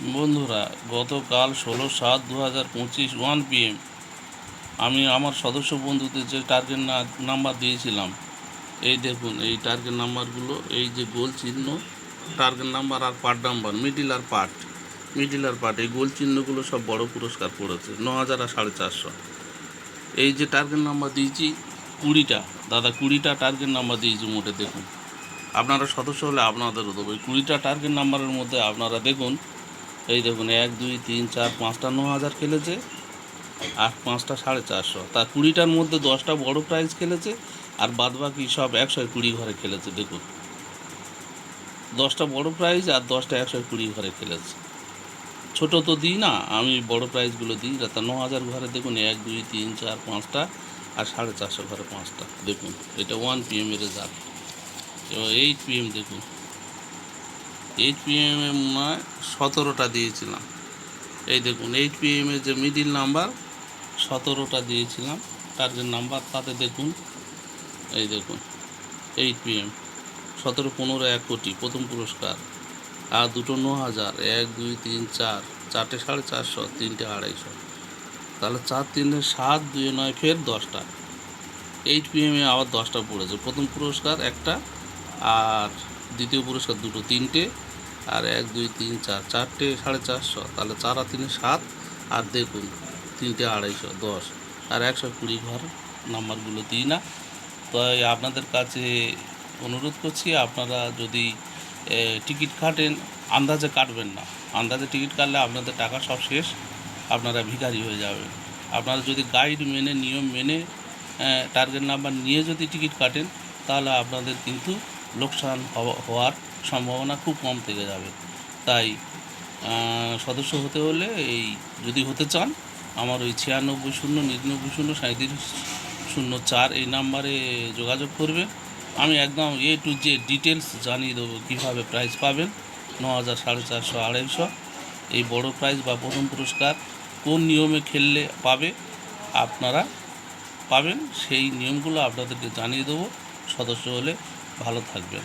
বন্ধুরা, গতকাল ষোলো সাত দু হাজার পঁচিশ ওয়ান পিএম। আমি আমার সদস্য বন্ধুদের যে টার্গেট নাম্বার দিয়েছিলাম, এই দেখুন, এই টার্গেট নাম্বারগুলো এই যে গোল চিহ্ন টার্গেট নাম্বার আর পার্ট নাম্বার মিডিল আর পার্ট মিডিল আর পার্ট এই গোল চিহ্নগুলো সব বড় পুরস্কার পড়েছে ন হাজার আর সাড়ে চারশো। এই যে টার্গেট নাম্বার দিয়েছি কুড়িটা, দাদা কুড়িটা টার্গেট নাম্বার দিয়েছি মোটে দেখুন। আপনারা সদস্য হলে আপনাদেরও দেবো, এই কুড়িটা টার্গেট নাম্বারের মধ্যে আপনারা দেখুন এই দেখুন, এক, দুই, তিন, চার, পাঁচটা ন হাজার খেলেছে আর পাঁচটা সাড়ে চারশো। তার কুড়িটার মধ্যে দশটা বড় প্রাইজ খেলেছে, আর বাদ বাকি সব একশো কুড়ি ঘরে খেলেছে, দেখুন। দশটা বড় প্রাইজ আর দশটা একশো কুড়ি ঘরে খেলেছে। ছোট তো দিই না, আমি বড় প্রাইজগুলো দিই, তা ন হাজার ঘরে দেখুন, এক, দুই, তিন, চার, পাঁচটা আর সাড়ে চারশো ঘরে পাঁচটা, দেখুন। এটা ওয়ান পি এম রেজাল্ট এবার এইট পি এম দেখুন। এইট পি এমে মনে হয় সতেরোটা দিয়েছিলাম। এই দেখুন এইট পি এমের যে মিডিল নাম্বার সতেরোটা দিয়েছিলাম। টার্গেট নাম্বার তাতে দেখুন, এই দেখুন এইট পি এম সতেরো, পনেরো, এক কোটি, প্রথম পুরস্কার। আর দুটো ন হাজার, এক, দুই, তিন, চার, চারটে সাড়ে চারশো, তিনটে আড়াইশো। তাহলে চার তিনে সাত দুই নয়, ফের দশটা। এইট পি এমে আবার দশটা পড়েছে। প্রথম পুরস্কার একটা, আর দ্বিতীয় পুরস্কার দুটো তিনটে, আর এক, দুই, তিন, চার, চারটে সাড়ে চারশো, তাহলে চার আর তিনে সাত, আর দেখুন তিনটে আড়াইশো, দশ, আর একশো কুড়ি ঘর নাম্বারগুলো দিই না। তাই আপনাদের কাছে অনুরোধ করছি, আপনারা যদি টিকিট কাটেন, আন্দাজে কাটবেন না। আন্দাজে টিকিট কাটলে আপনাদের টাকা সব শেষ, আপনারা ভিখারি হয়ে যাবেন। আপনারা যদি গাইড মেনে, নিয়ম মেনে টার্গেট নাম্বার নিয়ে যদি টিকিট কাটেন, তাহলে আপনাদের কিন্তু লোকসান হওয়া- হওয়ার সম্ভাবনা খুব কম থেকে যাবে। তাই সদস্য হতে হলে এই যদি হতে চান, আমার ওই ছিয়ানব্বই শূন্য, নিরানব্বই শূন্য সাঁত্রিশ শূন্য চার এই নাম্বারে যোগাযোগ করবেন। আমি একদম এ টু জে ডিটেলস জানিয়ে দেবো কীভাবে প্রাইজ পাবেন। ন হাজার, সাড়ে চারশো, আড়াইশো। এই বড় প্রাইজ বা প্রথম পুরস্কার কোন নিয়মে খেললে পাবে, আপনারা পাবেন। সেই নিয়মগুলো আপনাদেরকে জানিয়ে দেবো। সদস্য হলে ভালো থাকবেন।